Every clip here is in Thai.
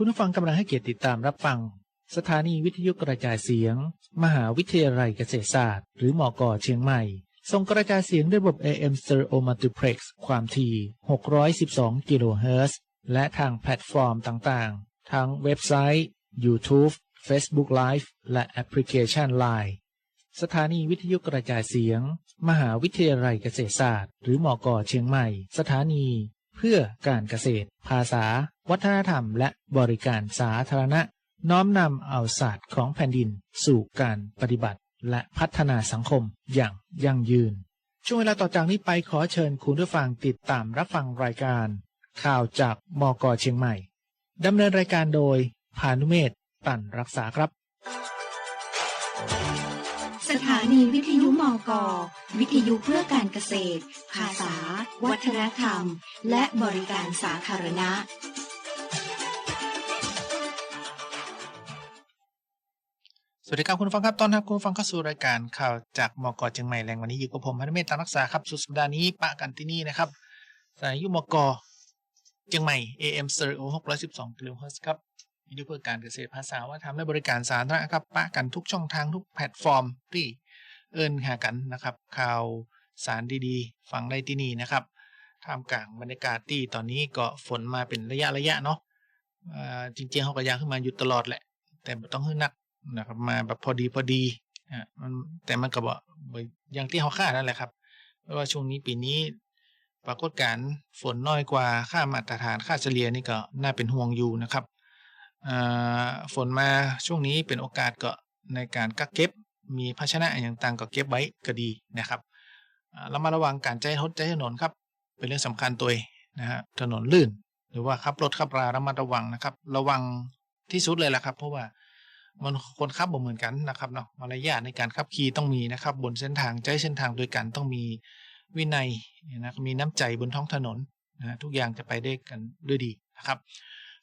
คุณผู้ฟังกำลังให้เกียรติติดตามรับฟัง สถานีวิทยุกระจายเสียง มหาวิทยาลัยเกษตรศาสตร์ หรือมอกอเชียงใหม่ ส่งกระจายเสียงด้วยระบบ AM Stereo Multiplex ความถี่ 612 กิโลเฮิรตซ์และทางแพลตฟอร์มต่างๆ ทั้งเว็บไซต์ YouTube Facebook Live และแอปพลิเคชัน Line สถานีวิทยุกระจายเสียง มหาวิทยาลัยเกษตรศาสตร์ หรือมอกอเชียงใหม่ สถานี เพื่อการเกษตร ภาษา วัฒนธรรม และบริการสาธารณะ น้อมนำเอาศาสตร์ของแผ่นดิน สู่การปฏิบัติ และพัฒนาสังคมอย่างยั่งยืน ช่วงเวลาต่อจากนี้ไปขอเชิญคุณผู้ฟังติดตามรับฟังรายการ ข่าวจากมกเชียงใหม่ดำเนินรายการโดยพานุเมธตันรักษาครับ ถานีวิทยุมกวิทยุเพื่อการเกษตร ภาษา วัฒนธรรม และบริการสาธารณะ สวัสดีครับคุณฟังครับตอนรับคุณฟังเข้าสู่รายการข่าวจากมกเชียงใหม่แรงวันนี้อยู่กับผมพันเมธตามรักษาครับสุดสัปดาห์นี้ปะกันที่นี่นะครับสานียุมกเชียงใหม่ AM Stereo 612กิโลเฮิรตซ์ครับ วิทยุเพื่อการเกษตรภาษาว่าทำและบริการสาธารณะครับปะกันทุกช่องทางทุกแพลตฟอร์มที่เอินหากันนะครับข่าวสารดีๆ ฟังได้ที่นี่นะครับท่ามกลางบรรยากาศที่ตอนนี้ก็ฝนมาเป็นระยะระยะเนาะจริงๆเขาก็ยาขึ้นมาอยู่ตลอดแหละ แต่บ่ต้องขึ้นนักนะครับมาแบบพอดีพอดีอะมันแต่มันก็บ่บ่อย่างที่เขาคาดนั่นแหละครับเพราะว่าช่วงนี้ปีนี้ปรากฏการณ์ฝนน้อยกว่าค่ามาตรฐานค่าเฉลี่ยนี่ก็น่าเป็นห่วงอยู่นะครับ ฝนมาช่วงนี้เป็นโอกาสก็ในการกักเก็บ มีภาชนะอย่างต่างก็เก็บไว้ก็ดีนะครับเรามาระวังการใจทดใจถนนครับ เป็นเรื่องสำคัญตัวนะฮะถนนลื่น หรือว่าขับรถขับราระมัดระวังนะครับ ระวังที่สุดเลยแหละครับ เพราะว่ามันคนขับบ่เหมือนกันนะครับเนาะมารยาทในการขับขี่ต้องมีนะครับ บนเส้นทางใจเส้นทางโดวยกันต้องมีวินัยนะมีน้ำใจบนท้องถนนนะทุกอย่างจะไปได้กันด้วยดีนะครับ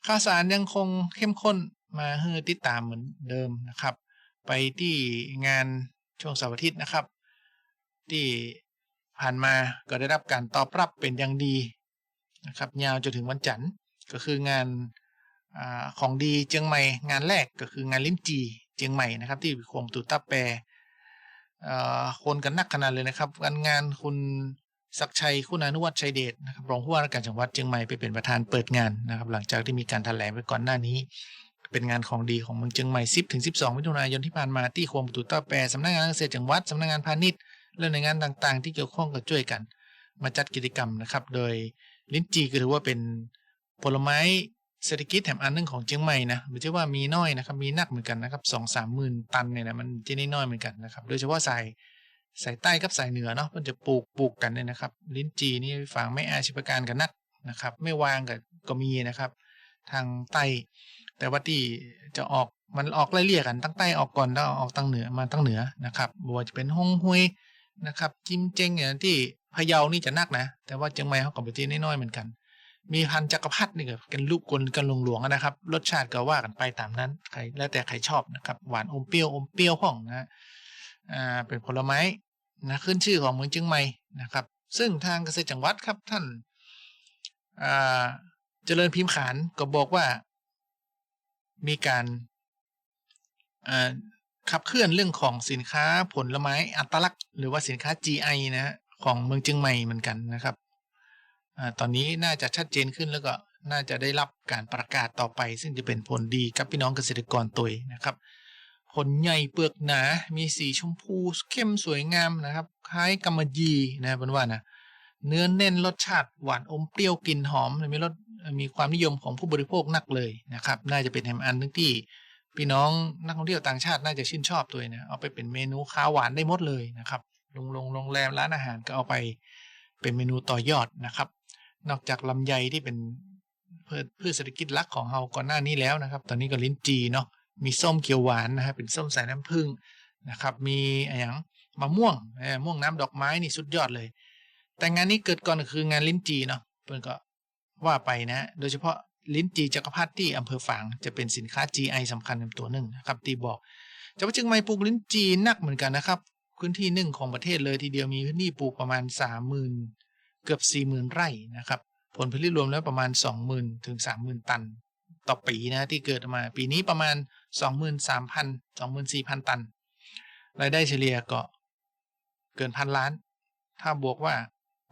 ข่าวสารยังคงเข้มข้นมาให้ติดตามเหมือนเดิมนะครับ ไปที่งานช่วงเสาร์อาทิตย์นะครับ ที่ผ่านมาก็ได้รับการตอบรับเป็นอย่างดีนะครับยาวจนถึงวันจันทร์ก็คืองานอของดีเจียงใหม่งานแรกก็คืองานลิ้นจีเจียงใหม่นะครับ ที่โคงตุตาแปรคนกันนักขนาดเลยนะครับการงานคุณ ศักชัยคุณานุวัฒน์ชัยเดชนะครับรองผู้ว่าราชการจังหวัดเชียงใหม่ไปเป็นประธานเปิดงานนะครับ หลังจากที่มีการแถลงไปก่อนหน้านี้ เป็นงานของดีของเมืองเชียงใหม่ 10ถึง12 มิถุนายนที่ผ่านมาที่โคงตุตาแปรสำนักงานเกษตรจังหวัดสำนักงานพาณิชย์และหน่วยงานต่างๆ ที่เกี่ยวข้องก็ช่วยกัน มาจัดกิจกรรมนะครับ โดยลิ้นจีก็ถือว่าเป็นผลไม้เศรษฐกิจแถมอันนึงของเชียงใหม่นะไม่ใช่ว่ามีน้อยนะครับมีนักเหมือนกันนะครับสองสามหมื่นตันเนี่ยนะมันจะน้อยเหมือนกันนะครับโดยเฉพาะสาย สายใต้กับสายเหนือเนาะมันจะปลูกปลูกกันเนี่ยนะครับ ลิ้นจีนี่ฝังไม่อาชีพการกันนักนะครับ ไม่วางกับก็มีนะครับ ทางใต้ แต่ว่าที่จะออกมันออกไล่เลี่ยกันตั้งใต้ออกก่อนแล้วออกตั้งเหนือมาตั้งเหนือนะครับบัวจะเป็นฮงฮวยนะครับ จิมเจงอย่างที่พะเยานี่จะนักนะ แต่ว่าเชียงใหม่เขาก็ไปที่น้อยๆเหมือนกัน มีพันจักรพรรดินี่ก็เป็นลูกกลกันหลวงๆนะครับ รสชาติก็ว่ากันไปตามนั้นใครแล้วแต่ใครชอบนะครับ หวานอมเปรี้ยวอมเปรี้ยวพ่องนะ อ่าเป็นผลไม้นะขึ้นชื่อของเมืองเชียงใหม่นะครับ ซึ่งทางเกษตรจังหวัดครับท่านอ่าเจริญพิมพ์ขานก็บอกว่า มีการอ่าขับเคลื่อนเรื่องของสินค้าผลไม้อัตลักษณ์ หรือว่าสินค้า GI นะฮะของเมืองเชียงใหม่เหมือนกันนะครับอตอนนี้น่าจะชัดเจนขึ้นแล้วก็น่าจะได้รับการประกาศต่อไป ซึ่งจะเป็นผลดีกับพี่น้องเกษตรกรตัวยนะครับ ผลใหญ่เปลือกหนา มีสีชมพูเข้มสวยงามนะครับ คล้ายกำมะหยี่นะเป็นว่านะเนื้อแน่นรสชาติหวานอมเปรี้ยวกลิ่นหอมมีรสมีความนิยมของผู้บริโภคนักเลยนะครับ น่าจะเป็นแฮมอันนึงที่พี่น้องนักท่องเที่ยวต่างชาติน่าจะชื่นชอบตัวนะเอาไปเป็นเมนูข้าวหวานได้หมดเลยนะครับโรงโรงโรงแรมร้านอาหารก็เอาไปเป็นเมนูต่อยอดนะครับ นอกจากลำไยที่เป็นพืชเศรษฐกิจหลักของเราก่อนหน้านี้แล้วนะครับ ตอนนี้ก็ลิ้นจีเนาะ มีส้มเขียวหวานนะครับเป็นส้มสายน้ำผึ้งนะครับ มีอย่างมะม่วงม่วงน้ำดอกไม้นี่สุดยอดเลย แต่งานนี้เกิดก่อนคืองานลิ้นจีเนาะเพื่อนก็ว่าไปนะ โดยเฉพาะลิ้นจีจักรพรรดิที่อำเภอฝางจะเป็นสินค้า GI สำคัญเป็นตัวหนึ่งนะครับที่บอกจังหวัดเชียงใหม่ปลูกลิ้นจีนักเหมือนกันนะครับ พื้นที่หนึ่งของประเทศเลยทีเดียวมีพื้นที่ปลูกประมาณสามหมื่นเกือบสี่หมื่นไร่นะครับ ผลผลิตรวมแล้วประมาณสองหมื่นถึงสามหมื่นตัน ต่อปีนะที่เกิดมา ปีนี้ประมาณ สองหมื่นสามพันสองหมื่นสี่พันตัน รายได้เฉลี่ยก็เกินพันล้าน ถ้าบวกว่า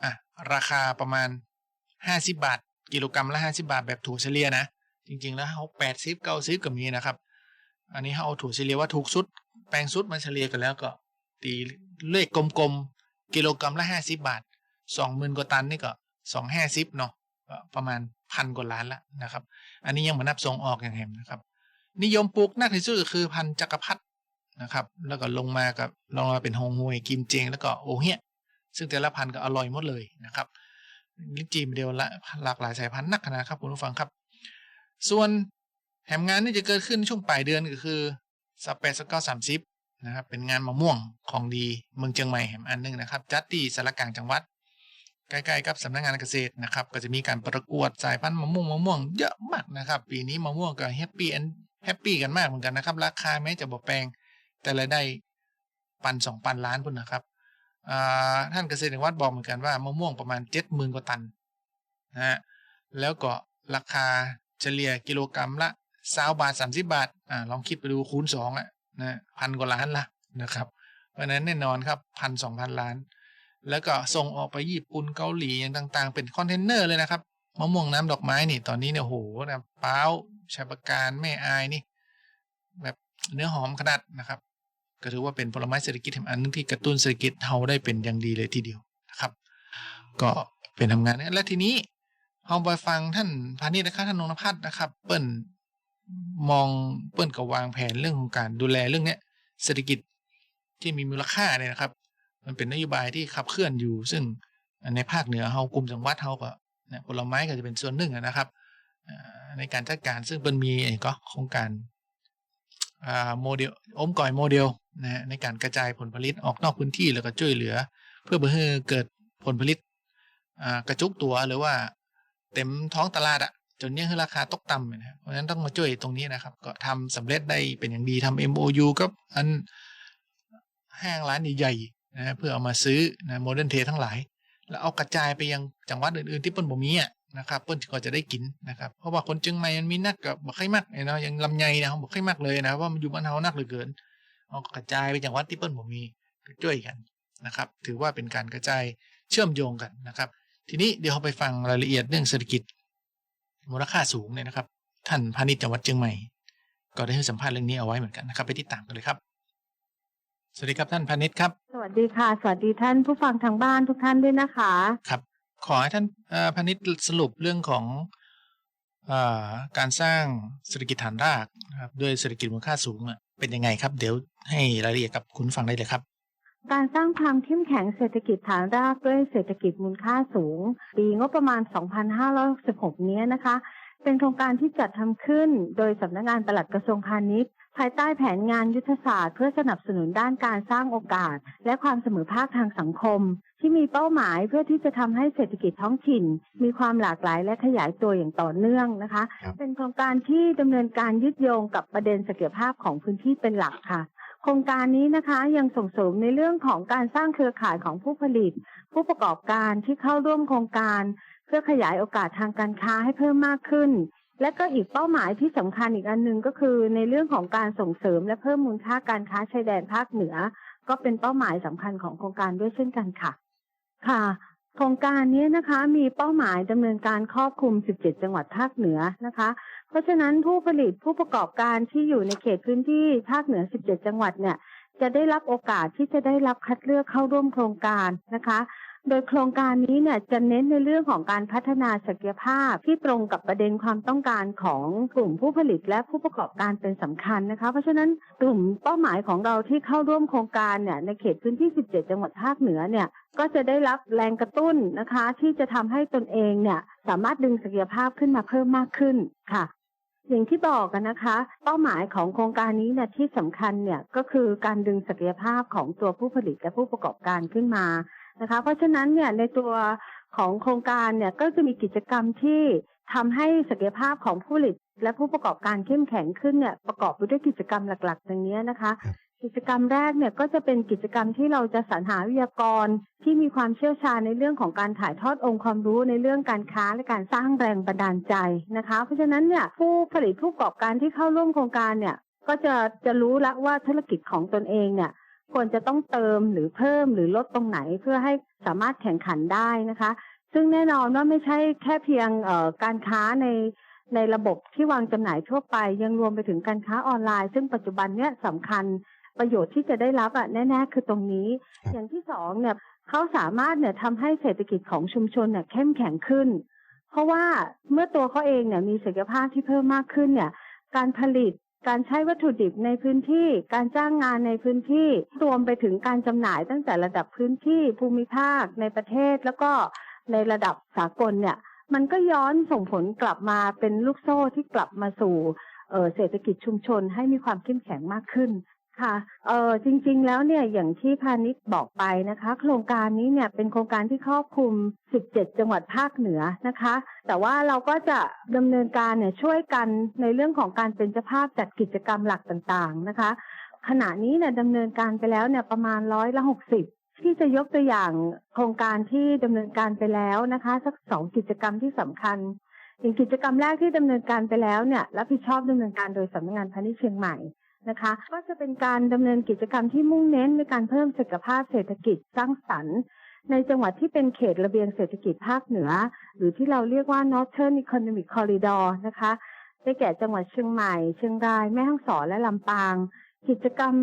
อะราคาประมาณห้าสิบาท กิโลกรัมละห้าสิบาทแบบถั่วเฉลี่ยนะ จริงๆ แล้วเขาแปดสิบเก้าสิบก็มีนะครับ อันนี้เขาเอาถั่วเฉลี่ยว่าถูกสุด แปลงสุดมาเฉลี่ยกันแล้วก็ ตีเลขกลมๆ กิโลกรัมละห้าสิบาทสองหมื่นกว่าตันนี่ก็สองห้าสิบเนาะประมาณพันกว่าล้านละนะครับ อันนี้ยังมานับส่งออกอย่างแหมนะครับ นิยมปลูกนักที่สุดก็คือพันธุ์จักรพรรดินะครับ แล้วก็ลงมากับลงมาเป็นฮงฮวยกิมเจงแล้วก็โอเฮียซึ่งแต่ละพันธุ์ก็อร่อยหมดเลยนะครับลิ้นจีเดียวละหลากหลายสายพันธุ์นักนะครับคุณผู้ฟังครับ ส่วนแหมงานนี่จะเกิดขึ้นช่วงปลายเดือนก็คือสัปแปดสักเก้าสามสิบนะครับเป็นงานมะม่วงของดีเมืองเชียงใหม่แหมอันหนึงนะครับ จัดที่สารกลางจังหวัดใกล้ๆกับสำนักงานเกษตรนะครับ ก็จะมีการประกวดสายพันธุ์มะม่วงมะม่วงเยอะมากนะครับ ปีนี้มะม่วงก็แฮปปี้ แฮปปี้กันมากเหมือนกันนะครับ ราคาแม้จะบ่แพงแต่รายได้ปันสองพันล้านพุ่นนะครับท่านเกษตรวัดบอกเหมือนกันว่ามะม่วงประมาณเจ็ดหมื่นกว่าตันนะฮะแล้วก็ราคาเฉลี่ยกิโลกรัมละสาวบาทสามสิบาทอ่าลองคิดไปดูคูณสองอะนะพันกว่าล้านละนะครับ เพราะฉะนั้นแน่นอนครับพันสองพันล้าน แล้วก็ส่งออกไปญี่ปุ่นเกาหลีอย่างต่างๆ เป็นคอนเทนเนอร์เลยนะครับ มะม่วงน้ำดอกไม้นี่ตอนนี้เนี่ยโหนะป้าชายประการแม่อายนี่ แบบเนื้อหอมขนาดนะครับ ก็ถือว่าเป็นผลไม้เศรษฐกิจแห่งอันนึงที่กระตุ้นเศรษฐกิจเฮาได้เป็นอย่างดีเลยทีเดียวนะครับ ก็เป็นทำงานและทีนี้เฮาไปฟังท่านพาณิชย์นะครับท่านนงนภัทรนะครับ เปิ้นมองเปิ้นก็วางแผนเรื่องของการดูแลเรื่องเนี้ยเศรษฐกิจที่มีมูลค่าเนี่ยนะครับ มันเป็นนโยบายที่ขับเคลื่อนอยู่ ซึ่งในภาคเหนือเฮากลุ่มจังหวัดเฮาก็ ผลไม้ก็จะเป็นส่วนหนึ่งนะครับ ในการจัดการซึ่งเป็นมีก็โครงการโมเดลอมก่อยโมเดลนะในการกระจายผลผลิตออกนอกพื้นที่แล้วก็ช่วยเหลือ เพื่อเพื่อให้เกิดผลผลิตกระจุกตัวหรือว่าเต็มท้องตลาดอะจนเนี่ยคือราคาตกต่ำเนะเพราะฉะนั้นต้องมาช่วยตรงนี้นะครับ ก็ทำสำเร็จได้เป็นอย่างดีทำ MOU กับอันห้างร้านใหญ่ๆนะเพื่อเอามาซื้อนะโมเดิร์นเททั้งหลาย แล้วเอากระจายไปยังจังหวัดอื่นๆที่เปิ้นบ่มีอะนะครับเปิ้นก็จะได้กินนะครับเพราะว่าคนเชียงใหม่มันมีนักกับบ่ค่อยมักเนาะอย่างลำไยนะเขาบ่ค่อยมักเลยนะเพรามันอยู่บ้านเฮานักเหลือเกินเอากระจายไปจังหวัดที่เปิ้นบ่มีช่วยกันนะครับ ถือว่าเป็นการกระจายเชื่อมโยงกันนะครับ ทีนี้เดี๋ยวเราไปฟังรายละเอียดเรื่องเศรษฐกิจ มูลค่าสูงเนี่ยนะครับ ท่านพาณิชย์จังหวัดเชียงใหม่ ก็ได้ให้สัมภาษณ์เรื่องนี้เอาไว้เหมือนกันนะครับ ไปติดตามกันเลยครับ สวัสดีครับท่านพาณิชย์ครับ สวัสดีค่ะ สวัสดีท่านผู้ฟังทางบ้านทุกท่านด้วยนะคะ ครับ ขอให้ท่านเอ่อพาณิชย์สรุปเรื่องของเอ่อการสร้างเศรษฐกิจฐานรากนะครับด้วยเศรษฐกิจมูลค่าสูงอะเป็นยังไงครับ เดี๋ยวให้รายละเอียดกับคุณฟังได้เลยครับการสร้างความเข้มแข็งเศรษฐกิจฐานรากด้วยเศรษฐกิจมูลค่าสูง ปีงบประมาณ 2566 นี้นะคะ เป็นโครงการที่จัดทำขึ้นโดยสำนักงานปลัดกระทรวงพาณิชย์ ภายใต้แผนงานยุทธศาสตร์ เพื่อสนับสนุนด้านการสร้างโอกาส และความเสมอภาคทางสังคม ที่มีเป้าหมายเพื่อที่จะทำให้เศรษฐกิจท้องถิ่น มีความหลากหลายและขยายตัวอย่างต่อเนื่องนะคะครับเป็นโครงการที่ดำเนินการยึดโยงกับประเด็นศักยภาพของพื้นที่เป็นหลักค่ะ โครงการนี้นะคะยังส่งเสริมในเรื่องของการสร้างเครือข่ายของผู้ผลิต ผู้ประกอบการที่เข้าร่วมโครงการ เพื่อขยายโอกาสทางการค้าให้เพิ่มมากขึ้น และก็อีกเป้าหมายที่สำคัญอีกอันหนึ่งก็คือในเรื่องของการส่งเสริมและเพิ่มมูลค่าการค้าชายแดนภาคเหนือ ก็เป็นเป้าหมายสำคัญของโครงการด้วยเช่นกันค่ะ ค่ะ โครงการนี้นะคะมีเป้าหมายดำเนินการครอบคลุม 17 จังหวัดภาคเหนือนะคะ เพราะฉะนั้นผู้ผลิตผู้ประกอบการที่อยู่ในเขตพื้นที่ภาคเหนือ 17 จังหวัดเนี่ยจะได้รับโอกาสที่จะได้รับคัดเลือกเข้าร่วมโครงการนะคะ โดยโครงการนี้เนี่ยจะเน้นในเรื่องของการพัฒนาศักยภาพที่ตรงกับประเด็นความต้องการของกลุ่มผู้ผลิตและผู้ประกอบการเป็นสำคัญนะคะ เพราะฉะนั้นกลุ่มเป้าหมายของเราที่เข้าร่วมโครงการเนี่ยในเขตพื้นที่ 17 จังหวัดภาคเหนือเนี่ยก็จะได้รับแรงกระตุ้นนะคะ ที่จะทำให้ตนเองเนี่ยสามารถดึงศักยภาพขึ้นมาเพิ่มมากขึ้นค่ะอย่างที่บอกกันนะคะ เป้าหมายของโครงการนี้เนี่ยที่สำคัญเนี่ยก็คือการดึงศักยภาพของตัวผู้ผลิตและผู้ประกอบการขึ้นมา นะคะ เพราะฉะนั้นเนี่ยในตัวของโครงการเนี่ยก็จะมีกิจกรรมที่ทำให้ศักยภาพของผู้ผลิต และผู้ประกอบการเข้มแข็งขึ้นเนี่ยประกอบไปด้วยกิจกรรมหลักๆดังนี้นะคะ กิจกรรมแรกเนี่ยก็จะเป็นกิจกรรมที่เราจะสรรหาวิทยากรที่มีความเชี่ยวชาญในเรื่องของการถ่ายทอดองค์ความรู้ในเรื่องการค้าและการสร้างแรงบันดาลใจนะคะ เพราะฉะนั้นเนี่ยผู้ผลิตผู้ประกอบการที่เข้าร่วมโครงการเนี่ยก็จะจะรู้ละว่าธุรกิจของตนเองเนี่ย ควรจะต้องเติมหรือเพิ่มหรือลดตรงไหนเพื่อให้สามารถแข่งขันได้นะคะ ซึ่งแน่นอนว่าไม่ใช่แค่เพียงการค้าในในระบบที่วางจำหน่ายทั่วไป ยังรวมไปถึงการค้าออนไลน์ ซึ่งปัจจุบันเนี่ยสำคัญประโยชน์ที่จะได้รับอะแน่ๆคือตรงนี้ อย่างที่สองเนี่ยเขาสามารถเนี่ยทำให้เศรษฐกิจของชุมชนเนี่ยเข้มแข็งขึ้น เพราะว่าเมื่อตัวเขาเองเนี่ยมีศักยภาพที่เพิ่มมากขึ้นเนี่ย การผลิต การใช้วัตถุดิบในพื้นที่ การจ้างงานในพื้นที่ รวมไปถึงการจำหน่ายตั้งแต่ระดับพื้นที่ภูมิภาคในประเทศ แล้วก็ในระดับสากลเนี่ย มันก็ย้อนส่งผลกลับมาเป็นลูกโซ่ที่กลับมาสู่เอ่อเศรษฐกิจชุมชนให้มีความเข้มแข็งมากขึ้น ค่ะ เออจริงๆ แล้วเนี่ยอย่างที่พาณิชย์บอกไปนะคะ โครงการนี้เนี่ยเป็นโครงการที่ครอบคลุม 17 จังหวัดภาคเหนือนะคะ แต่ว่าเราก็จะดำเนินการเนี่ยช่วยกันในเรื่องของการเป็นเจ้าภาพจัดกิจกรรมหลักต่างๆนะคะ ขณะนี้เนี่ยดำเนินการไปแล้วเนี่ยประมาณร้อยละหกสิบที่จะยกตัวอย่างโครงการที่ดำเนินการไปแล้วนะคะ สักสองกิจกรรมที่สำคัญอย่างกิจกรรมแรกที่ดำเนินการไปแล้วเนี่ยรับผิดชอบดำเนินการโดยสำนักงานพาณิชย์เชียงใหม่ นะคะ ก็จะเป็นการดำเนินกิจกรรมที่มุ่งเน้นในการเพิ่มศักยภาพเศรษฐกิจสร้างสรรค์ ในจังหวัดที่เป็นเขตระเบียงเศรษฐกิจภาคเหนือ หรือที่เราเรียกว่า Northern Economic Corridor นะคะได้แก่จังหวัดเชียงใหม่ เชียงราย แม่ฮ่องสอนและลำปาง กิจกรรม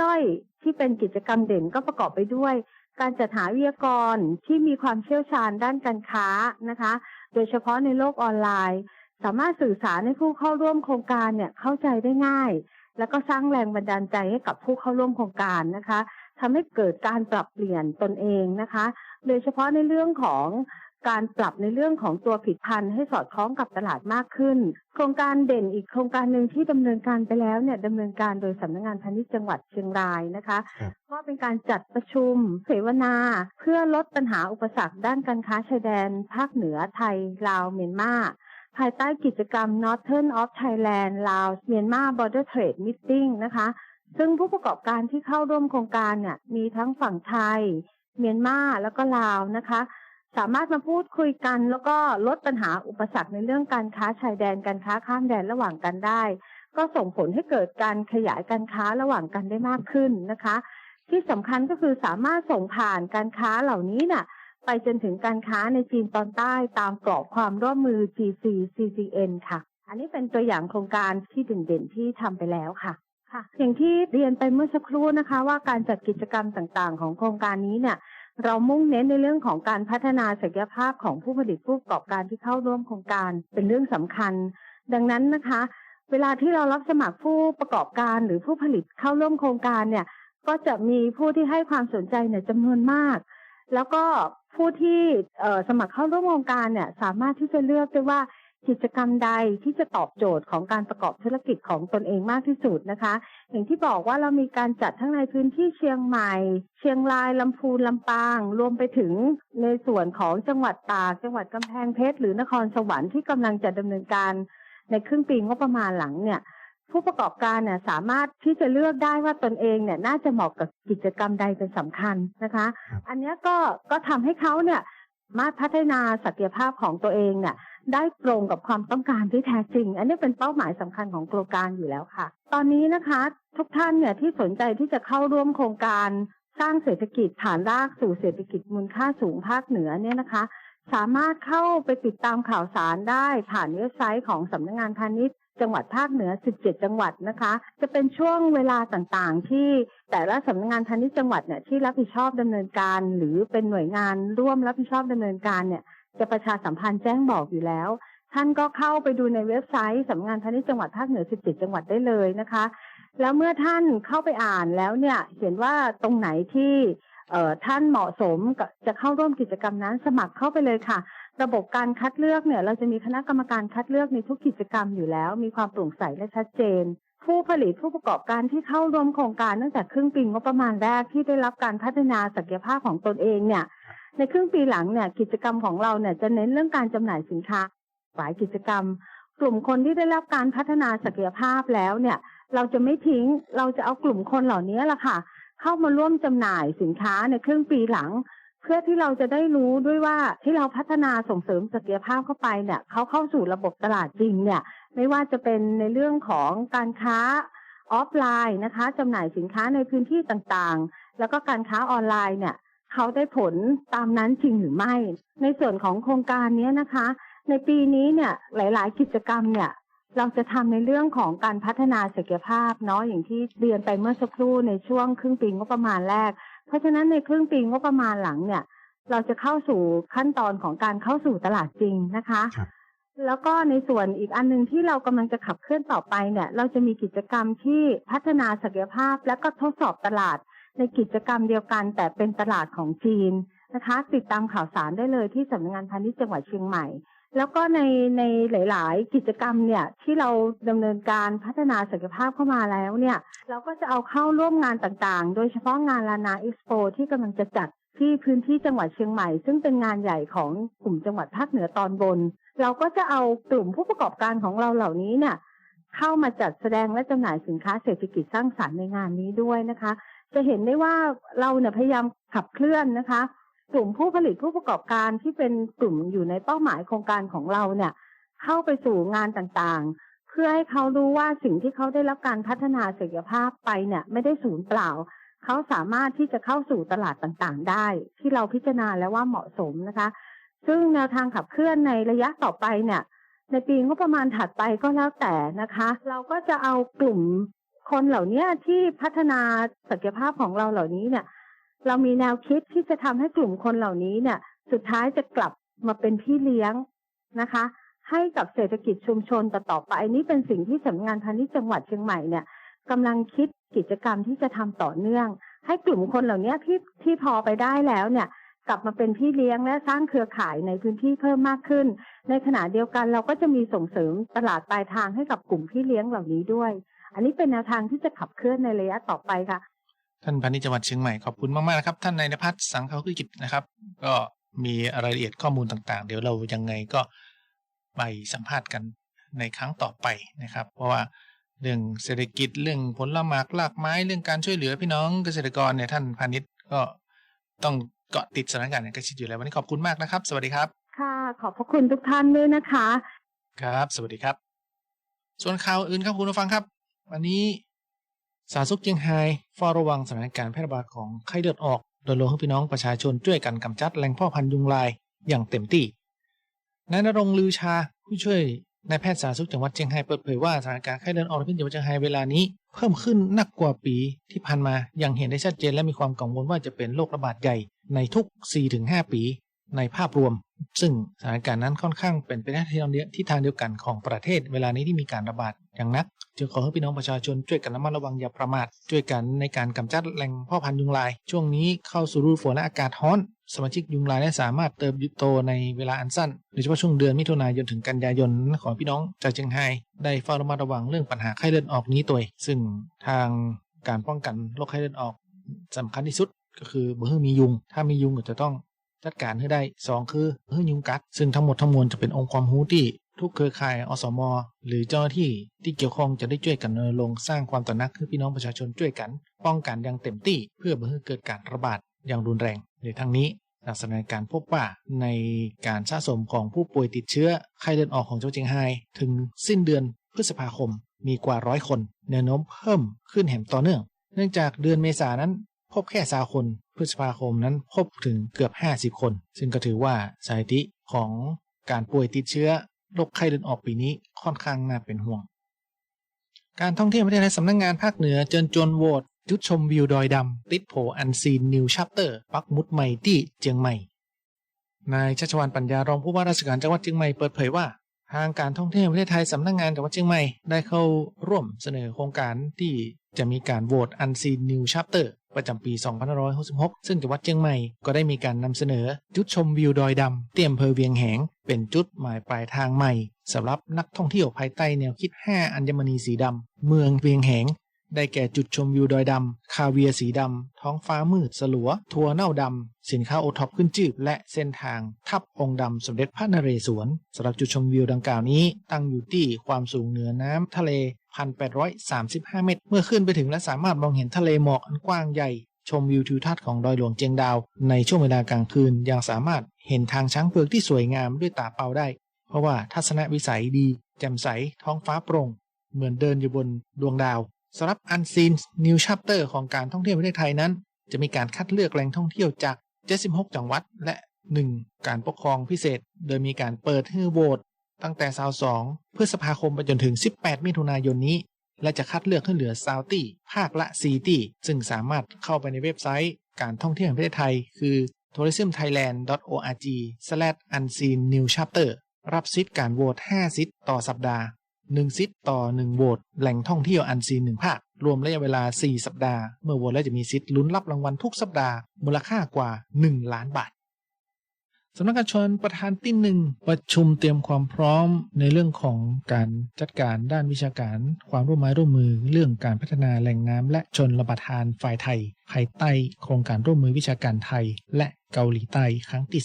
ย่อยๆ ที่เป็นกิจกรรมเด่นก็ประกอบไปด้วย การจัดหาวิทยากรที่มีความเชี่ยวชาญด้านการค้านะคะ โดยเฉพาะในโลกออนไลน์ สามารถสื่อสารให้ผู้เข้าร่วมโครงการเนี่ยเข้าใจได้ง่าย แล้วก็สร้างแรงบันดาลใจให้กับผู้เข้าร่วมโครงการนะคะทำให้เกิดการปรับเปลี่ยนตนเองนะคะ โดยเฉพาะในเรื่องของการปรับในเรื่องของตัวผลิดพันธ์ให้สอดคล้องกับตลาดมากขึ้น โครงการเด่นอีกโครงการหนึ่งที่ดำเนินการไปแล้วเนี่ยดำเนินการโดยสำนักงานพาณิชย์จังหวัดเชียงรายนะคะครับก็เป็นการจัดประชุม เสวนา เพื่อลดปัญหาอุปสรรคด้านการค้าชายแดน ภาคเหนือไทยลาวเมียนมา ภายใต้กิจกรรม Northern of Thailand ลาวเมียนมา Border Trade Meeting นะคะ ซึ่งผู้ประกอบการที่เข้าร่วมโครงการเนี่ยมีทั้งฝั่งไทย เมียนมาแล้วก็ลาวนะคะ สามารถมาพูดคุยกันแล้วก็ลดปัญหาอุปสรรคในเรื่องการค้าชายแดนการค้าข้ามแดนระหว่างกันได้ ก็ส่งผลให้เกิดการขยายการค้าระหว่างกันได้มากขึ้นนะคะ ที่สำคัญก็คือสามารถส่งผ่านการค้าเหล่านี้น่ะ ไปจนถึงการค้าในจีนตอนใต้ตามกรอบความร่วมมือ GC CCN ค่ะ อันนี้เป็นตัวอย่างโครงการที่เด่นๆที่ทำไปแล้วค่ะค่ะ อย่างที่เรียนไปเมื่อสักครู่นะคะ ว่าการจัดกิจกรรมต่างๆ ของโครงการนี้เนี่ย เรามุ่งเน้นในเรื่องของการพัฒนาศักยภาพของผู้ผลิตผู้ประกอบการที่เข้าร่วมโครงการเป็นเรื่องสำคัญ ดังนั้นนะคะ เวลาที่เรารับสมัครผู้ประกอบการหรือผู้ผลิตเข้าร่วมโครงการเนี่ย ก็จะมีผู้ที่ให้ความสนใจเนี่ยจำนวนมาก แล้วก็ ผู้ที่สมัครเข้าร่วมโครงการเนี่ยสามารถที่จะเลือกได้ว่ากิจกรรมใดที่จะตอบโจทย์ของการประกอบธุรกิจของตนเองมากที่สุดนะคะ อย่างที่บอกว่าเรามีการจัดทั้งในพื้นที่เชียงใหม่ เชียงรายลำพูนลำปาง รวมไปถึงในส่วนของจังหวัดตากจังหวัดกำแพงเพชรหรือนครสวรรค์ที่กำลังจะดำเนินการในครึ่งปีงบประมาณหลังเนี่ย ผู้ประกอบการเนี่ยสามารถที่จะเลือกได้ว่าตนเองเนี่ยน่าจะเหมาะกับกิจกรรมใดเป็นสำคัญนะคะครับอันเนี้ยก็ก็ทำให้เขาเนี่ยสามารถพัฒนาศักยภาพของตัวเองเนี่ยได้ตรงกับความต้องการที่แท้จริง อันนี้เป็นเป้าหมายสำคัญของโครงการอยู่แล้วค่ะ ตอนนี้นะคะ ทุกท่านเนี่ยที่สนใจที่จะเข้าร่วมโครงการสร้างเศรษฐกิจฐานรากสู่เศรษฐกิจมูลค่าสูงภาคเหนือเนี่ยนะคะ สามารถเข้าไปติดตามข่าวสารได้ผ่านเว็บไซต์ของสำนักงานพาณิชย์ จังหวัดภาคเหนือ 17 จังหวัดนะคะ จะเป็นช่วงเวลาต่างๆ ที่แต่ละสำนักงานพาณิชย์จังหวัดเนี่ยที่รับผิดชอบดำเนินการ หรือเป็นหน่วยงานร่วมรับผิดชอบดำเนินการเนี่ยจะประชาสัมพันธ์แจ้งบอกอยู่แล้ว ท่านก็เข้าไปดูในเว็บไซต์สำนักงานพาณิชย์จังหวัดภาคเหนือ 17 จังหวัดได้เลยนะคะ แล้วเมื่อท่านเข้าไปอ่านแล้วเนี่ยเห็นว่าตรงไหนที่เอ่อท่านเหมาะสมจะเข้าร่วมกิจกรรมนั้นสมัครเข้าไปเลยค่ะ ระบบการคัดเลือกเนี่ย เราจะมีคณะกรรมการคัดเลือกในทุกกิจกรรมอยู่แล้ว มีความโปร่งใสและชัดเจน ผู้ผลิตผู้ประกอบการที่เข้าร่วมโครงการตั้งแต่ครึ่งปีงบประมาณแรกที่ได้รับการพัฒนาศักยภาพของตนเองเนี่ย ในครึ่งปีหลังเนี่ยกิจกรรมของเราเนี่ยจะเน้นเรื่องการจำหน่ายสินค้าหลายกิจกรรม กลุ่มคนที่ได้รับการพัฒนาศักยภาพแล้วเนี่ย เราจะไม่ทิ้งเราจะเอากลุ่มคนเหล่านี้แหละค่ะ เข้ามาร่วมจำหน่ายสินค้าในครึ่งปีหลัง เพื่อที่เราจะได้รู้ด้วยว่าที่เราพัฒนาส่งเสริมศักยภาพเข้าไปเนี่ยเขาเข้าสู่ระบบตลาดจริงเนี่ย ไม่ว่าจะเป็นในเรื่องของการค้าออฟไลน์นะคะจำหน่ายสินค้าในพื้นที่ต่างๆ แล้วก็การค้าออนไลน์เนี่ยเขาได้ผลตามนั้นจริงหรือไม่ ในส่วนของโครงการนี้นะคะ ในปีนี้เนี่ยหลาย ๆ กิจกรรมเนี่ยเราจะทำในเรื่องของการพัฒนาศักยภาพเนาะอย่างที่เรียนไปเมื่อสักครู่ในช่วงครึ่งปีงบประมาณแรก เพราะฉะนั้นในครึ่งปีงบประมาณหลังเนี่ย เราจะเข้าสู่ขั้นตอนของการเข้าสู่ตลาดจริงนะคะครับแล้วก็ในส่วนอีกอันหนึงที่เรากำลังจะขับเคลื่อนต่อไปเนี่ย เราจะมีกิจกรรมที่พัฒนาศักยภาพ และก็ทดสอบตลาดในกิจกรรมเดียวกัน แต่เป็นตลาดของจีนนะคะ ติดตามข่าวสารได้เลยที่สำนักงานพาณิชย์จังหวัดเชียงใหม่ แล้วก็ในในหลาย ๆ กิจกรรมเนี่ยที่เราดำเนินการพัฒนาศักยภาพเข้ามาแล้วเนี่ย เราก็จะเอาเข้าร่วมงานต่างๆ โดยเฉพาะงานลานาเอ็กซ์โปที่กำลังจะจัดที่พื้นที่จังหวัดเชียงใหม่ ซึ่งเป็นงานใหญ่ของกลุ่มจังหวัดภาคเหนือตอนบน เราก็จะเอากลุ่มผู้ประกอบการของเราเหล่านี้เนี่ยเข้ามาจัดแสดงและจำหน่ายสินค้าเศรษฐกิจสร้างสรรค์ในงานนี้ด้วยนะคะ จะเห็นได้ว่าเราเนี่ยพยายามขับเคลื่อนนะคะ กลุ่มผู้ผลิตผู้ประกอบการที่เป็นกลุ่มอยู่ในเป้าหมายโครงการของเราเนี่ย เข้าไปสู่งานต่างๆ เพื่อให้เขารู้ว่าสิ่งที่เขาได้รับการพัฒนาศักยภาพไปเนี่ยไม่ได้สูญเปล่า เขาสามารถที่จะเข้าสู่ตลาดต่างๆ ได้ ที่เราพิจารณาแล้วว่าเหมาะสมนะคะ ซึ่งแนวทางขับเคลื่อนในระยะต่อไปเนี่ย ในปีงบประมาณถัดไปก็แล้วแต่นะคะ เราก็จะเอากลุ่มคนเหล่านี้ที่พัฒนาศักยภาพของเราเหล่านี้เนี่ย เรามีแนวคิดที่จะทำให้กลุ่มคนเหล่านี้เนี่ย สุดท้ายจะกลับมาเป็นพี่เลี้ยงนะคะ ให้กับเศรษฐกิจชุมชนต่อตอไปนี่เป็นสิ่งที่สำนักงานพาณิชย์จังหวัดเชียงใหม่เนี่ยกำลังคิดกิจกรรมที่จะทำต่อเนื่อง ให้กลุ่มคนเหล่านี้ที่ที่พอไปได้แล้วเนี่ย กลับมาเป็นพี่เลี้ยงและสร้างเครือข่ายในพื้นที่เพิ่มมากขึ้น ในขณะเดียวกันเราก็จะมีส่งเสริมตลาดปลายทางให้กับกลุ่มพี่เลี้ยงเหล่านี้ด้วย อันนี้เป็นแนวทางที่จะขับเคลื่อนในระยะต่อไปค่ะ ท่านพาณิชย์จังหวัดเชียงใหม่ขอบคุณมากๆนะครับ ท่านนายนภัสสังฆกิจนะครับ ก็มีรายละเอียดข้อมูลต่างๆ เดี๋ยวเรายังไงก็ไปสัมภาษณ์กันในครั้งต่อไปนะครับ เพราะว่าเรื่องเศรษฐกิจเรื่องผลไม้รากไม้เรื่องการช่วยเหลือพี่น้องเกษตรกรเนี่ยท่านพาณิชย์ก็ต้องเกาะติดสถานการณ์อย่างใกล้ชิดอยู่แล้ววันนี้ขอบคุณมากนะครับ สวัสดีครับ ค่ะขอบพระคุณทุกท่านด้วยนะคะ ครับ สวัสดีครับ ส่วนข่าวอื่นครับคุณผู้ฟังครับ วันนี้ สาธารณสุขเชียงไฮ้เฝ้าระวังสถานการณ์แพร่ระบาดของไข้เลือดออก โดยรวมให้พี่น้องประชาชนช่วยกันกำจัดแหล่งพ่อพันธุ์ยุงลายอย่างเต็มที่นายนรงลือชาผู้ช่วยนายแพทย์สาธารณสุขจังหวัดเชียงไฮ้เปิดเผยว่าสถานการณ์ไข้เลือดออกในพื้นที่จังหวัดเชียงไฮ้เวลานี้เพิ่มขึ้นนักกว่าปีที่ผ่านมาอย่างเห็นได้ชัดเจนและมีความกังวลว่าจะเป็นโรคระบาดใหญ่ในทุก 4-5 ปี ในภาพรวม ซึ่งสถานการณ์นั้นค่อนข้างเป็นไปในทิศทางเดียวทิศทางเดียวกันของประเทศ เวลานี้ที่มีการระบาดอย่างนักจึงขอให้พี่น้องประชาชนช่วยกันระมัดระวังอย่าประมาทช่วยกันในการกำจัดแหล่งพ่อพันธุ์ยุงลาย ช่วงนี้เข้าสู่ฤดูฝนและอากาศร้อน สมาชิกยุงลายได้สามารถเติบโตในเวลาอันสั้นโดยเฉพาะช่วงเดือนมิถุนายนถึงกันยายนขอให้พี่น้องชาวเชียงไฮ้ได้เฝ้าระมัดระวังเรื่องปัญหาไข้เลือดออกนี้ตัวซึ่งทางการป้องกันโรคไข้เลือดออกสำคัญที่สุดก็คือเมื่อมียุง ถ้ามียุงก็จะต้อง จัดการให้ได้ 2 คือเฮ้ยยุงกัด ซึ่งทั้งหมดทั้งมวลจะเป็นองค์ความรู้ที่ทุกเครือข่ายอสม หรือเจ้าหน้าที่ที่เกี่ยวข้องจะได้ช่วยกันรณรงสร้างความตระหนักให้พี่น้องประชาชนช่วยกัน ป้องกันอย่างเต็มที่เพื่อไม่ให้เกิดการระบาดอย่างรุนแรงในทั้งนี้จากสถานการณ์พบว่าในการสะสมของผู้ป่วยติดเชื้อไข้เลือดออกของเจ้าเจียงไฮ้ถึงสิ้นเดือนพฤษภาคมมีกว่าร้อยคนแนวโน้มเพิ่มขึ้นแห่งต่อเนื่อง เนื่องจากเดือนเมษานนั้นพบแค่สาคน พฤษภาคมนั้นพบถึงเกือบ 50 คน ซึ่งก็ถือว่าสถิติของการป่วยติดเชื้อโรคไข้เลือดออกปีนี้ค่อนข้างน่าเป็นห่วง การท่องเที่ยวประเทศไทยสำนักงงานภาคเหนือเจิญจวนโหวตจุดชมวิวดอยดำติดโผอันซีนนิวชัปเตอร์ ปักมุดใหม่ที่เจียงใหม่ นายชัชวานปัญญารองผู้ว่าราชการจังหวัดเชียงใหม่เปิดเผยว่า ทางการท่องเที่ยวประเทศไทยสำนักงงานจังหวัดเชียงใหม่ได้เข้าร่วมเสนอโครงการที่จะมีการโหวตอันซีนนิวชัปเตอร์ ประจำปี 2566 ซึ่งจังหวัดเชียงใหม่ก็ได้มีการนำเสนอจุดชมวิวดอยดำเตียมเพอเวียงแหง เป็นจุดหมายปลายทางใหม่สำหรับนักท่องเที่ยวภายใต้แนวคิด 5 อัญมณีสีดำเมืองเวียงแหง ได้แก่จุดชมวิวดอยดำคาเวียสีดำท้องฟ้ามืดสลัว ทัวร์เน่าดำสินค้าโอท็อปขึ้นจืบและเส้นทาง ทับองค์ดำสมเด็จพระนเรศวรสำหรับจุดชมวิวดังกล่าวนี้ ตั้งอยู่ที่ความสูงเหนือน้ำทะเล 1,835 เมตร เมื่อขึ้นไปถึงและสามารถมองเห็นทะเลหมอกอันกว้างใหญ่ ชมวิวทิวทัศน์ของดอยหลวงเจียงดาว ในช่วงเวลากลางคืนยังสามารถเห็นทางช้างเผือกที่สวยงามด้วยตาเปล่าได้ เพราะว่าทัศนวิสัยดี แจ่มใส ท้องฟ้าโปร่ง เหมือนเดินอยู่บนดวงดาวสำหรับ Unseen New Chapter ของการท่องเที่ยวประเทศไทยนั้น จะมีการคัดเลือกแหล่งท่องเที่ยวจาก 76 จังหวัดและ 1 การปกครองพิเศษ โดยมีการเปิดให้โหวต ตั้งแต่ซาว22พฤษภาคมไปจนถึง 18 มิถุนายนนี้ และจะคัดเลือกให้เหลือซาวตี้ภาคละ4ตี้ซึ่งสามารถเข้าไปในเว็บไซต์ การท่องเที่ยวแห่งประเทศไทย คือ tourismthailand.org/unseen-new-chapter รับสิทธิ์การโหวต5สิทธิ์ต่อสัปดาห์ 1 สิทธิ์ต่อ 1โหวตแหล่งท่องเที่ยวอันซีนหนึ่งภาค รวมระยะเวลา 4 สัปดาห์ เมื่อโหวตแล้วจะมีสิทธิ์ลุ้นรับรางวัลทุกสัปดาห์ มูลค่ากว่า 1 ล้านบาท สำนักงานชนประธานที่หนึ่งประชุมเตรียมความพร้อมในเรื่องของการจัดการด้านวิชาการ ความร่วมไม้ร่วมมือ เรื่องการพัฒนาแหล่งน้ำและชนระประทานฝ่ายไทย ภายใต้โครงการร่วมมือวิชาการไทย และเกาหลีใต้ครั้งที่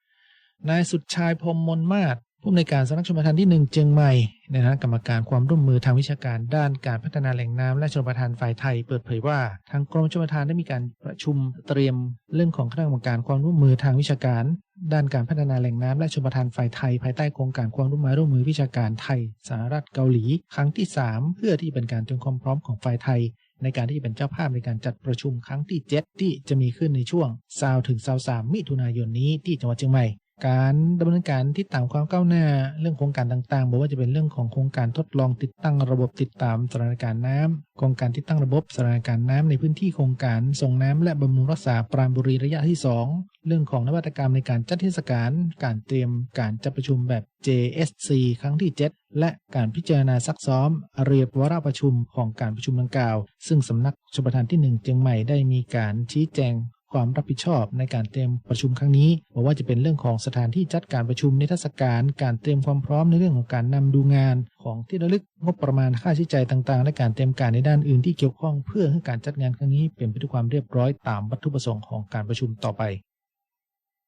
3นายสุดชายพรมมนมาศผู้อำนวยการสำนักชลประทานที่หนึ่งเจียงใหม่ในฐานะกรรมการความร่วมมือทางวิชาการด้านการพัฒนาแหล่งน้ำและชลประทานฝ่ายไทย เปิดเผยว่า ทางกรมชลประทานได้มีการประชุมเตรียมเรื่องของคณะกรรมการความร่วมมือทางวิชาการ ด้านการพัฒนาแหล่งน้ำและชลประทานฝ่ายไทย ภายใต้โครงการความร่วมมือร่วมมือวิชาการไทยสหรัฐเกาหลี ครั้งที่ 3 เพื่อที่เป็นการเตรียมความพร้อมของฝ่ายไทย ในการที่จะเป็นเจ้าภาพในการจัดประชุมครั้งที่ 7 ที่จะมีขึ้นในช่วงซาวถึงซาวสามมิถุนายนนี้ที่จังหวัดเชียงใหม่ การดำเนินการที่ตามความก้าวหน้าเรื่องโครงการต่างๆบอกว่าจะเป็นเรื่องของโครงการทดลองติดตั้งระบบติดตามสถานการณ์น้ำโครงการติดตั้งระบบสถานการณ์น้ำในพื้นที่โครงการส่งน้ำและบำรุงรักษาปราณบุรีระยะที่ 2 เรื่องของนวัตกรรมในการจัดเทศกาลการเตรียมการจัดประชุมแบบ JSC ครั้งที่ 7 และการพิจารณาซักซ้อม เรียบวาระประชุมของการประชุมดังกล่าว ซึ่งสำนักชลประทานที่ 1เจียงใหม่ได้มีการชี้แจง ความรับผิดชอบในการเตรียมประชุมครั้งนี้บอกว่าจะเป็นเรื่องของสถานที่จัดการประชุมนิทรรศการ การเตรียมความพร้อมในเรื่องของการนำดูงาน ของที่ระลึกงบประมาณค่าใช้จ่ายต่างๆ และการเตรียมการในด้านอื่นที่เกี่ยวข้องเพื่อให้การจัดงานครั้งนี้เป็นไปด้วยความเรียบร้อยตามวัตถุประสงค์ของการประชุมต่อไป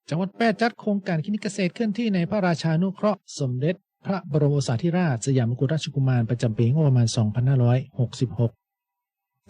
จังหวัดแพร่จัดโครงการคลินิกเกษตรเคลื่อนที่ในพระราชานุเคราะห์สมเด็จ พระบรมโอษาธิราชสยามกุฎราชกุมารประจำปีงบประมาณ 2566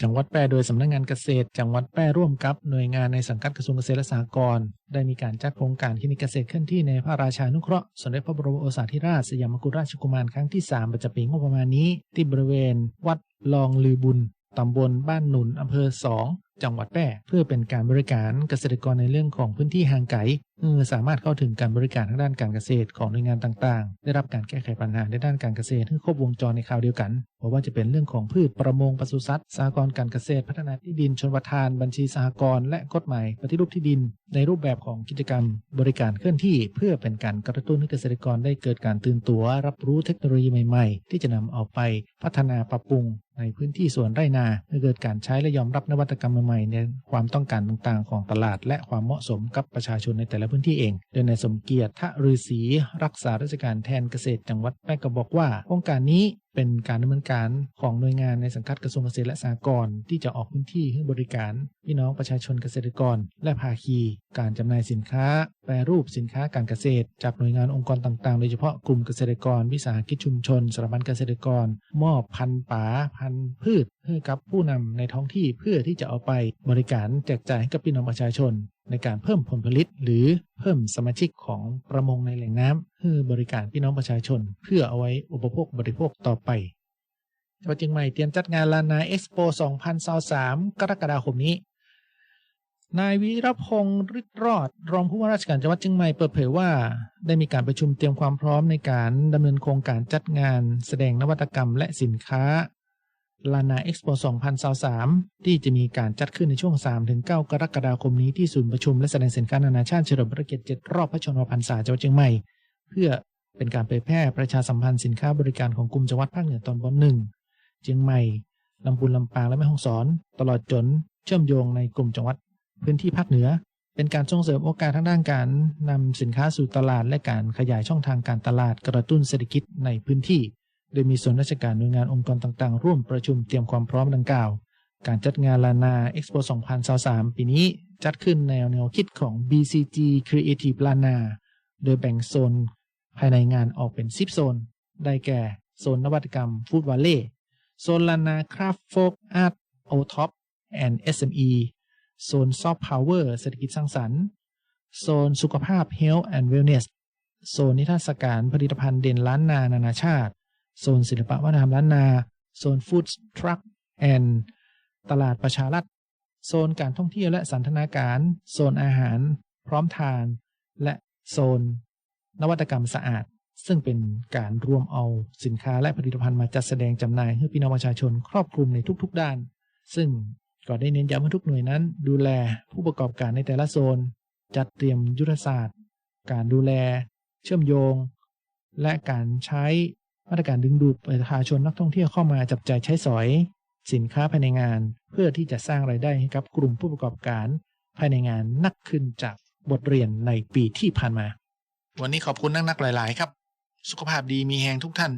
จังหวัดแพร่โดยสำนักงงานเกษตร จังหวัดแพร่ร่วมกับหน่วยงานในสังกัดกระทรวงเกษตรและสหกรณ์ได้มีการจัดโครงการคลินิกเกษตรเคลื่อนที่ในพระราชานุเคราะห์สมเด็จพระบรมโอษาธิราชสยามกุฎราชกุมารครั้งที่ 3 ประจำปีงบประมาณนี้ ที่บริเวณวัดลองลือบุญ ตำบลบ้านหนุนอำเภอ2จังหวัดแพร่เพื่อเป็นการบริการเกษตรกรในเรื่องของพื้นที่ห่างไกลเพื่อสามารถเข้าถึงการบริการทางด้านการเกษตรของหน่วยงานต่างๆ ได้รับการแก้ไขปัญหาในด้านการเกษตรให้ครบวงจรในคราวเดียวกันเพราะว่าจะเป็นเรื่องของพืชประมงปศุสัตว์สหกรณ์การเกษตร พัฒนาที่ดินชนประทาน บัญชีสหกรณ์และกฎหมายปฏิรูปที่ดิน ในรูปแบบของกิจกรรม บริการเคลื่อนที่ เพื่อเป็นการกระตุ้นให้เกษตรกรได้เกิดการตื่นตัว รับรู้เทคโนโลยีใหม่ ๆ ที่จะนำเอาไปพัฒนาปรับปรุง ในพื้นที่ส่วนไร่นาเพื่อเกิดการใช้และยอมรับนวัตกรรมใหม่ๆในความต้องการต่างๆ ของตลาด และความเหมาะสมกับประชาชนในแต่ละพื้นที่เอง โดยนายสมเกียรติทะฤศรีรักษาราชการแทนเกษตรจังหวัดแม่กระบอกว่าโครงการนี้ เป็นการดำเนินการของหน่วยงานในสังกัดกระทรวงเกษตรและสหกรณ์ที่จะออกพื้นที่ให้บริการพี่น้องประชาชนเกษตรกร และภาคี การจำหน่ายสินค้า แปรรูปสินค้าการเกษตร จากหน่วยงานองค์กรต่างๆ โดยเฉพาะกลุ่มเกษตรกร วิสาหกิจชุมชนสถาบันเกษตรกร มอบพันธุ์ป่าพันธุ์พืชให้กับผู้นำในท้องที่เพื่อที่จะเอาไปบริการแจกจ่ายให้กับพี่น้องประชาชน ในการเพิ่มผลผลิต หรือเพิ่มสมาชิกของประมงในแหล่งน้ำเพื่อบริการพี่น้องประชาชน เพื่อเอาไว้อุปโภคบริโภคต่อไปจังหวัดเชียงใหม่เตรียมจัดงานลานาเอ็กซ์โป 2023 กรกฎาคมนี้ นายวีรพงศ์ฤทธิ์รอด รองผู้ว่าราชการจังหวัดเชียงใหม่เปิดเผยว่า ได้มีการประชุมเตรียมความพร้อมในการดำเนินโครงการจัดงาน แสดงนวัตกรรมและสินค้า ลานาเอ็กซ์โป2023 ที่จะมีการจัดขึ้นในช่วง 3-9 กรกฎาคมนี้ที่ศูนย์ประชุมและแสดงสินค้านานาชาติเฉลิมพระเกียรติ7รอบพระชนมพรรษาจังหวัดเชียงใหม่ เพื่อเป็นการเผยแพร่ประชาสัมพันธ์สินค้าบริการของกลุ่มจังหวัดภาคเหนือตอนบนหนึ่งเชียงใหม่ลำพูนลำปางและแม่ฮ่องสอน ตลอดจนเชื่อมโยงในกลุ่มจังหวัดพื้นที่ภาคเหนือ เป็นการส่งเสริมโอกาสทางด้านการนำสินค้าสู่ตลาด และการขยายช่องทางการตลาดกระตุ้นเศรษฐกิจในพื้นที่ โดยมีส่วนราชการหน่วยงานองค์กรต่างๆ ร่วมประชุมเตรียมความพร้อมดังกล่าว การจัดงานลานาเอ็กซ์โป2023 ปีนี้จัดขึ้นในแนวคิดของ BCG Creative Lana โดยแบ่งโซน ภายในงานออกเป็น 10 โซน ได้แก่ โซนนวัตกรรมฟู้ดว a ลเล่โซนลานาคราฟโฟกอาร์ตโอท็อปแอนด์ SME โซนซอฟต์พาวเวอร์เศรษฐกิจสร้างสรรค์ โซนสุขภาพ Health and Wellness โซนนิทรรศการผลิตภัณฑ์เด่นล้านนานานาชาติ โซนศิลปวัฒนธรรมล้านนา โซนฟู้ดทรัคแอนตลาดประชารัฐ โซนการท่องเที่ยวและสันทนาการ โซนอาหาร พร้อมทาน และโซน นวัตกรรมสะอาด ซึ่งเป็นการรวมเอาสินค้าและผลิตภัณฑ์มาจัดแสดงจำหน่ายให้พี่น้องประชาชนครอบคลุมในทุกๆด้าน ซึ่งก็ได้เน้นย้ำให้ทุกหน่วยนั้น ดูแลผู้ประกอบการในแต่ละโซน จัดเตรียมยุทธศาสตร์ การดูแล เชื่อมโยง และการใช้ มาตรการดึงดูดประชาชนนักท่องเที่ยวเข้ามาจับจ่ายใช้สอย สินค้าภายในงาน เพื่อที่จะสร้างไรายได้ให้กับกลุ่มผู้ประกอบการ ภายในงานนักขึ้นจากบทเรียนในปีที่ผ่านมา วันนี้ขอบคุณนักนักหลาย ๆ ครับ สุขภาพดีมีแหงทุกท่าน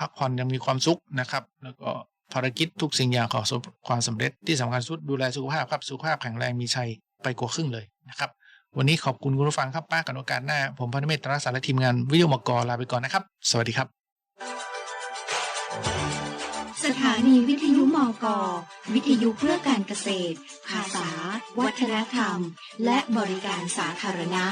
พักผ่อนยังมีความสุขนะครับ แล้วก็ภารกิจทุกสิ่งอย่างขอความสำเร็จที่สำคัญสุดดูแลสุขภาพครับสุขภาพแข็งแรงมีชัยไปกว่าครึ่งเลยนะครับวันนี้ขอบคุณคุณผู้ฟังครับป้ากันโอกาสหน้า ผมพันธเมตตรักษาและทีมงานวิทยุมกรลาไปก่อนนะครับ สวัสดีครับ สถานีวิทยุมกวิทยุเพื่อการเกษตร ภาษา วัฒนธรรม และบริการสาธารณะ